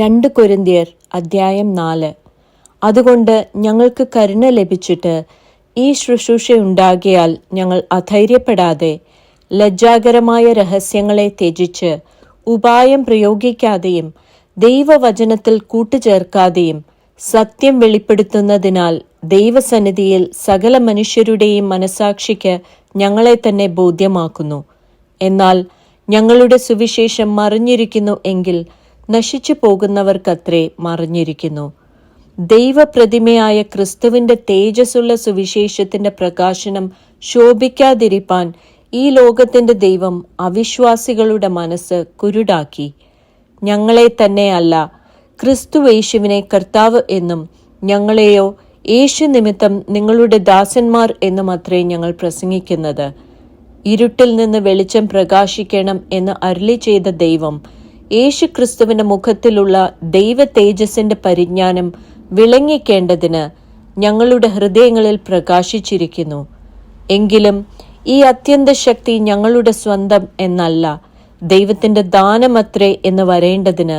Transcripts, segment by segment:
രണ്ട് കൊരിന്തിയർ അദ്ധ്യായം നാല്. അതുകൊണ്ട് ഞങ്ങൾക്ക് കരുണ ലഭിച്ചിട്ട് ഈ ശുശ്രൂഷയുണ്ടാകിയാൽ ഞങ്ങൾ അധൈര്യപ്പെടാതെ ലജ്ജാകരമായ രഹസ്യങ്ങളെ ത്യജിച്ച് ഉപായം പ്രയോഗിക്കാതെയും ദൈവവചനത്തിൽ കൂട്ടുചേർക്കാതെയും സത്യം വെളിപ്പെടുത്തുന്നതിനാൽ ദൈവസന്നിധിയിൽ സകല മനുഷ്യരുടെയും മനസാക്ഷിക്ക് ഞങ്ങളെ തന്നെ ബോധ്യമാക്കുന്നു. എന്നാൽ ഞങ്ങളുടെ സുവിശേഷം മറിഞ്ഞിരിക്കുന്നു എങ്കിൽ നശിച്ചു പോകുന്നവർക്കത്രേ മറിഞ്ഞിരിക്കുന്നു. ദൈവപ്രതിമയായ ക്രിസ്തുവിന്റെ തേജസ്സുള്ള സുവിശേഷത്തിന്റെ പ്രകാശനം ശോഭിക്കാതിരിപ്പാൻ ഈ ലോകത്തിന്റെ ദൈവം അവിശ്വാസികളുടെ മനസ്സ് കുരുടാക്കി. ഞങ്ങളെ തന്നെയല്ല ക്രിസ്തു യേശുവിനെ കർത്താവ് എന്നും ഞങ്ങളെയോ യേശു നിമിത്തം നിങ്ങളുടെ ദാസന്മാർ എന്നും അത്രേ ഞങ്ങൾ പ്രസംഗിക്കുന്നത്. ഇരുട്ടിൽ നിന്ന് വെളിച്ചം പ്രകാശിക്കണം എന്ന് അരുളി ചെയ്ത ദൈവം യേശു ക്രിസ്തുവിന്റെ മുഖത്തിലുള്ള ദൈവ തേജസ്സിന്റെ പരിജ്ഞാനം വിളങ്ങിക്കേണ്ടതിന് ഞങ്ങളുടെ ഹൃദയങ്ങളിൽ പ്രകാശിച്ചിരിക്കുന്നു. എങ്കിലും ഈ അത്യന്ത ശക്തി ഞങ്ങളുടെ സ്വന്തം എന്നല്ല ദൈവത്തിന്റെ ദാനമത്രേ എന്ന് വരേണ്ടതിന്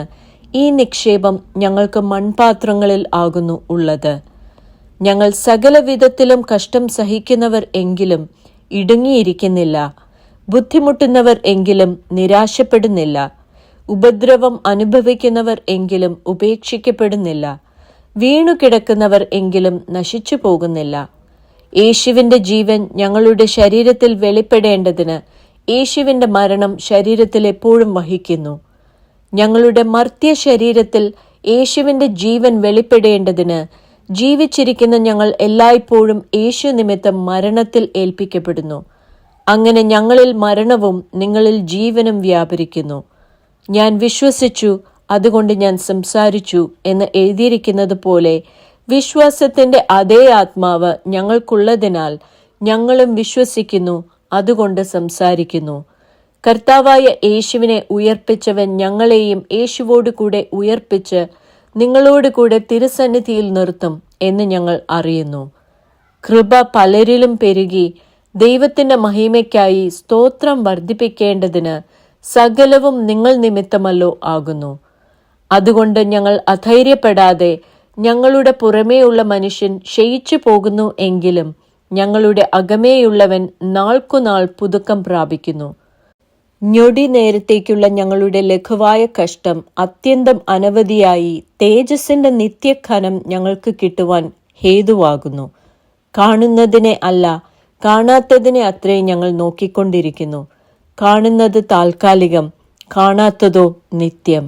ഈ നിക്ഷേപം ഞങ്ങൾക്ക് മൺപാത്രങ്ങളിൽ ആകുന്നു ഉള്ളത്. ഞങ്ങൾ സകല വിധത്തിലും കഷ്ടം സഹിക്കുന്നവർ എങ്കിലും ഇടുങ്ങിയിരിക്കുന്നില്ല ബുദ്ധിമുട്ടുന്നവർ എങ്കിലും നിരാശപ്പെടുന്നില്ല. ഉപദ്രവം അനുഭവിക്കുന്നവർ എങ്കിലും ഉപേക്ഷിക്കപ്പെടുന്നില്ല. വീണുകിടക്കുന്നവർ എങ്കിലും നശിച്ചു പോകുന്നില്ല. യേശുവിന്റെ ജീവൻ ഞങ്ങളുടെ ശരീരത്തിൽ വെളിപ്പെടേണ്ടതിന് യേശുവിന്റെ മരണം ശരീരത്തിൽ എപ്പോഴും വഹിക്കുന്നു. ഞങ്ങളുടെ മർത്യ ശരീരത്തിൽ യേശുവിന്റെ ജീവൻ വെളിപ്പെടേണ്ടതിന് ജീവിച്ചിരിക്കുന്ന ഞങ്ങൾ എല്ലായ്പ്പോഴും യേശു നിമിത്തം മരണത്തിൽ ഏൽപ്പിക്കപ്പെടുന്നു. അങ്ങനെ ഞങ്ങളിൽ മരണവും നിങ്ങളിൽ ജീവനും വ്യാപരിക്കുന്നു. ഞാൻ വിശ്വസിച്ചു അതുകൊണ്ട് ഞാൻ സംസാരിച്ചു എന്ന് എഴുതിയിരിക്കുന്നത് പോലെ വിശ്വാസത്തിന്റെ അതേ ആത്മാവ് ഞങ്ങൾക്കുള്ളതിനാൽ ഞങ്ങളും വിശ്വസിക്കുന്നു അതുകൊണ്ട് സംസാരിക്കുന്നു. കർത്താവായ യേശുവിനെ ഉയർപ്പിച്ചവൻ ഞങ്ങളെയും യേശുവോടുകൂടെ ഉയർപ്പിച്ച് നിങ്ങളോട് കൂടെ തിരുസന്നിധിയിൽ നിർത്തും എന്ന് ഞങ്ങൾ അറിയുന്നു. കൃപ പലരിലും പെരുകി ദൈവത്തിന്റെ മഹിമയ്ക്കായി സ്തോത്രം വർദ്ധിപ്പിക്കേണ്ടതിന് സകലവും നിങ്ങൾ നിമിത്തമല്ലോ ആകുന്നു. അതുകൊണ്ട് ഞങ്ങൾ അധൈര്യപ്പെടാതെ ഞങ്ങളുടെ പുറമേയുള്ള മനുഷ്യൻ ക്ഷയിച്ചു പോകുന്നു എങ്കിലും ഞങ്ങളുടെ അകമേയുള്ളവൻ നാൾക്കുനാൾ പുതുക്കം പ്രാപിക്കുന്നു. ഞൊടി നേരത്തേക്കുള്ള ഞങ്ങളുടെ ലഘുവായ കഷ്ടം അത്യന്തം അനവധിയായി തേജസ്സിന്റെ നിത്യഖനം ഞങ്ങൾക്ക് കിട്ടുവാൻ ഹേതുവാകുന്നു. കാണുന്നതിനെ അല്ല കാണാത്തതിനെ അത്രേ ഞങ്ങൾ നോക്കിക്കൊണ്ടിരിക്കുന്നു. കാണുന്നത് താൽക്കാലികം കാണാത്തതോ നിത്യം.